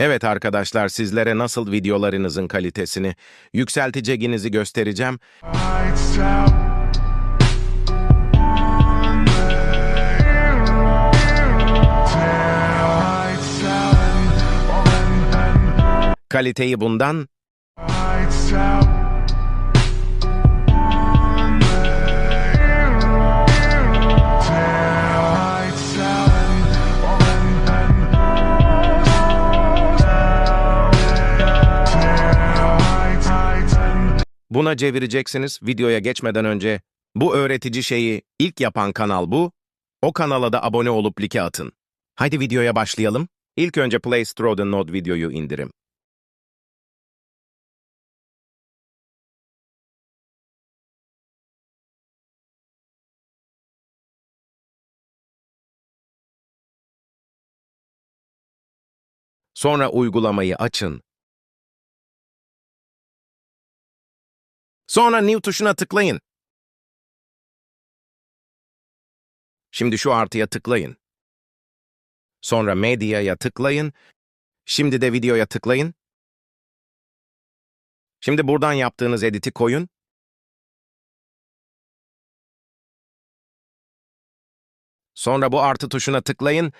Evet arkadaşlar sizlere nasıl videolarınızın kalitesini yükselteceğinizi göstereceğim. Lights out. Buna çevireceksiniz. Videoya geçmeden önce bu öğretici şeyi ilk yapan kanal bu. O kanala da abone olup like atın. Haydi videoya başlayalım. İlk önce Play Store'dan Node videoyu indirim. Sonra uygulamayı açın. Sonra New tuşuna tıklayın. Şimdi şu artıya tıklayın. Sonra Medya'ya tıklayın. Şimdi de Video'ya tıklayın. Şimdi buradan yaptığınız editi koyun. Sonra bu artı tuşuna tıklayın.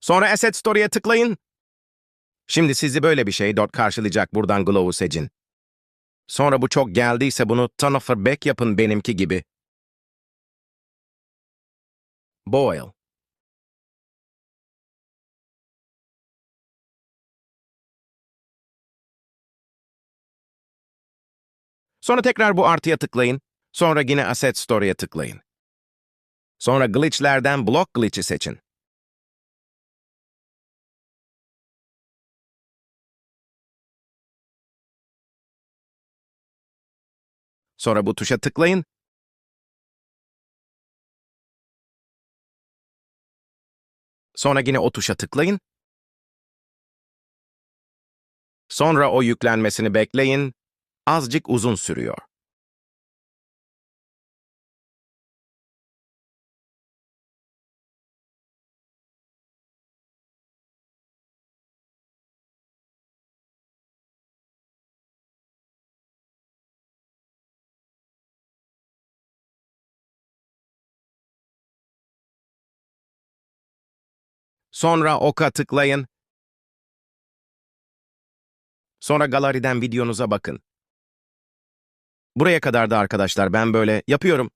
Sonra Asset Story'e tıklayın. Şimdi sizi böyle bir şey dot karşılayacak buradan Glow'u seçin. Sonra bu çok geldiyse bunu or back yapın benimki gibi. Boil. Sonra tekrar bu artıya tıklayın. Sonra yine Asset Story'e tıklayın. Sonra glitchlerden Block Glitch'i seçin. Sonra bu tuşa tıklayın. Sonra yine o tuşa tıklayın. Sonra o yüklenmesini bekleyin. Azıcık uzun sürüyor. Sonra oka tıklayın. Sonra galeriden videonuza bakın. Buraya kadar da arkadaşlar ben böyle yapıyorum.